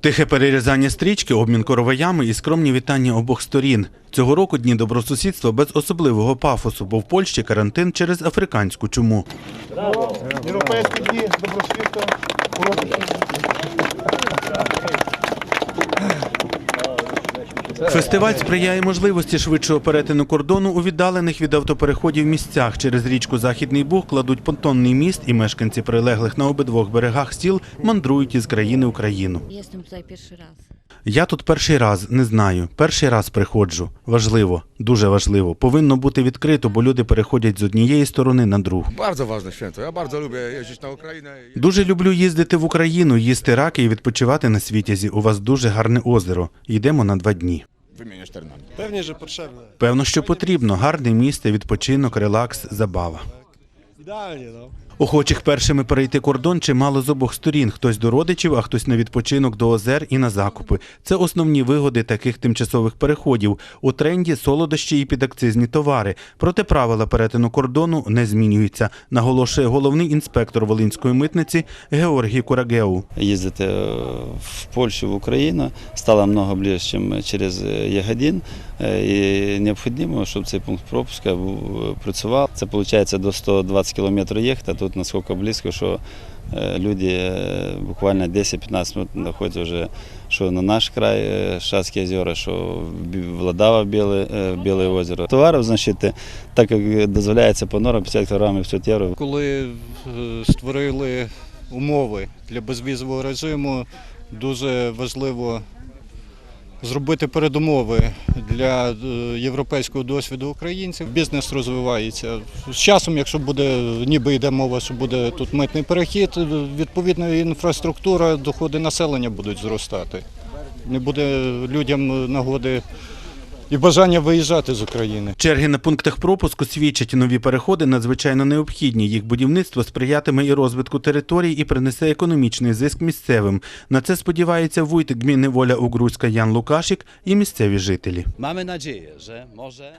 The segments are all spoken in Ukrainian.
Тихе перерізання стрічки, обмін короваями і скромні вітання обох сторін. Цього року дні добросусідства без особливого пафосу, бо в Польщі карантин через африканську чуму. Європейські дні добросвіту. Фестиваль сприяє можливості швидшого перетину кордону у віддалених від автопереходів місцях. Через річку Західний Буг кладуть понтонний міст, і мешканці прилеглих на обидвох берегах сіл мандрують із країни в країну. Я тут перший раз не знаю. Перший раз приходжу. Важливо, дуже важливо. Повинно бути відкрито, бо люди переходять з однієї сторони на другу. Дуже люблю їздити в Україну, їсти раки і відпочивати на Світязі. У вас дуже гарне озеро. Йдемо на два дні. Pewnie, że potrzebne. Певно, що потрібно. Гарне місце, відпочинок, релакс, забава. Idealnie, no. Охочих першими перейти кордон чимало з обох сторін. Хтось до родичів, а хтось на відпочинок до озер і на закупи. Це основні вигоди таких тимчасових переходів. У тренді солодощі і підакцизні товари. Проте правила перетину кордону не змінюються, наголошує головний інспектор Волинської митниці Георгій Курагеу. Їздити е, в Польщу, в Україну стало намного ближче, ніж через е, Ягодин. Е, І необхідно, щоб цей пункт пропуска працював. Це виходить до 120 кілометрів їхати, тут наскільки близько, що е, люди е, буквально 10-15 минут знаходяться вже що на наш край е, Шацькі озера, що Владава Біле, Біле озеро. Товарів, значить, так як дозволяється по нормам 50 кг 500 євро, Коли створили умови для безвізового режиму, дуже важливо зробити передумови для е, європейського досвіду українців. Бізнес розвивається. З часом, якщо буде, ніби йде мова, що буде тут митний перехід, відповідно інфраструктура, доходи населення будуть зростати. Не буде людям нагоди і бажання виїжджати з України. Черги на пунктах пропуску свідчать, нові переходи надзвичайно необхідні. Їх будівництво сприятиме і розвитку територій і принесе економічний зиск місцевим. На це сподівається вуйт гміни Воля Угруська Ян Лукашік і місцеві жителі.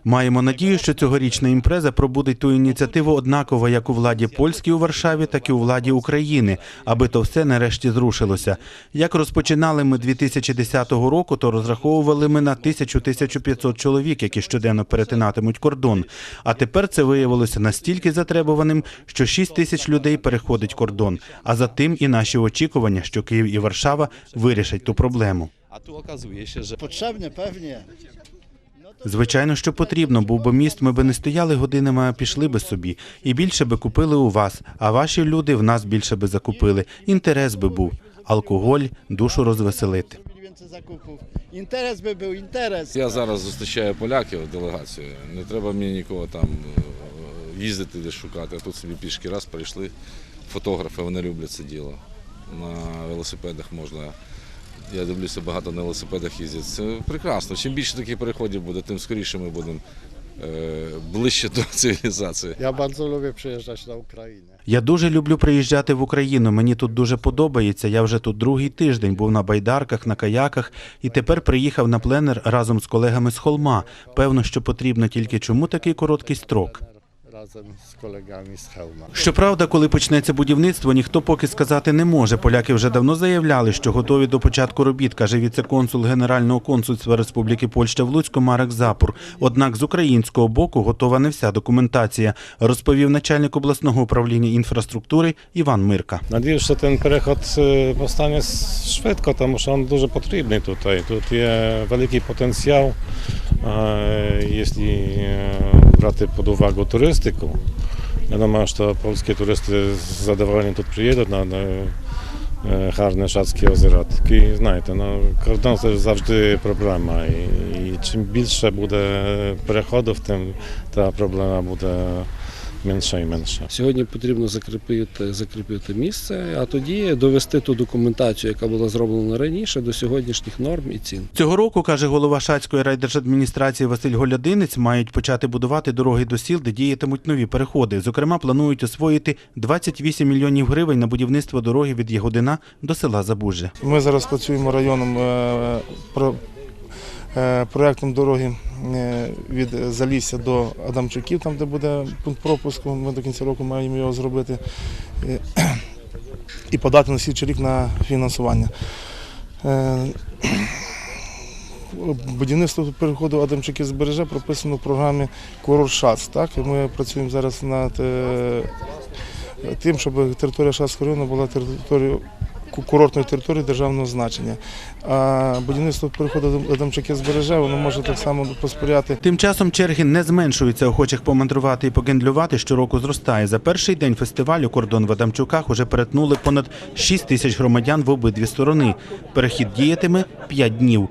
Маємо надію, що цьогорічна імпреза пробудить ту ініціативу однаково як у владі польській у Варшаві, так і у владі України, аби то все нарешті зрушилося. Як розпочинали ми 2010 року, то розраховували ми на 1000-1500 чоловік, які щоденно перетинатимуть кордон. А тепер це виявилося настільки затребуваним, що 6 тисяч людей переходить кордон. А за тим і наші очікування, що Київ і Варшава вирішать ту проблему. tu okazuje się, że Potrzebny pewnie. Звичайно, що потрібно, був би міст, ми би не стояли годинами, а пішли би собі. І більше би купили у вас, а ваші люди в нас більше би закупили. Інтерес би був. Алкоголь, душу розвеселити. Więcej zakupów. Interes by był, interes. Я зараз зустрічаю поляків делегацію. Не треба мені нікого там е, їздити десь шукати. А тут собі пішки раз прийшли. Фотографи, вони люблять це діло. На велосипедах можна. Я дивлюся, багато на велосипедах їздять. Це прекрасно. Чим більше таких переходів буде, тим скоріше ми будемо е, ближче до цивілізації. Я дуже люблю приїжджати на Україну. Я дуже люблю приїжджати в Україну. Мені тут дуже подобається. Я вже тут другий тиждень був на байдарках, на каяках і тепер приїхав на пленер разом з колегами з холма. Певно, що потрібно тільки чому такий короткий строк. Razem z kolegami z Chełma. Щоправда, коли почнеться будівництво, ніхто поки сказати не може. Поляки вже давно заявляли, що готові до початку робіт, каже віце-консул Генерального консульства Республіки Польща в Луцьку Марек Запур. Однак з українського боку готова не вся документація, розповів начальник обласного управління інфраструктури Іван Мирка. Надію, що ten переход е, s- szybko, тому що він дуже потрібний тут. Тут є великий потенціал, е, якщо е, брати під увагу туристику. Wiadomo, że polskie turysty z zadowoleniem tu przyjedą na, na e, гарне Шацьке озеро. Такі, знаєте, ну, кордон це завжди проблема. І, і чим більше буде переходів, тим та проблема буде менша і менша. Сьогодні потрібно закріпити, закріпити місце, а тоді довести ту документацію, яка була зроблена раніше, до сьогоднішніх норм і цін. Цього року, каже голова Шацької райдержадміністрації Василь Голядинець, мають почати будувати дороги до сіл, де діятимуть нові переходи. Зокрема, планують освоїти 28 мільйонів гривень на будівництво дороги від Ягодина до села Забужжя. Ми зараз працюємо районом е, про, е, проектом дороги е, від Залісся до Адамчуків, там де буде пункт пропуску. Ми до кінця року маємо його зробити. Е, і подати на слідчий рік на фінансування. Будівництво переходу Адамчики збереже прописано в програмі Курорт ШАЦ. Так? Ми працюємо зараз над тим, щоб територія Шацького району була територією ку- території державного значення. А будівництво переходу Адамчаки збереже, воно може так само посприяти Тим часом черги не зменшуються. Охочих помандрувати і погендлювати щороку зростає. За перший день фестивалю кордон в Адамчуках уже перетнули понад 6 тисяч громадян в обидві сторони. Перехід діятиме 5 днів.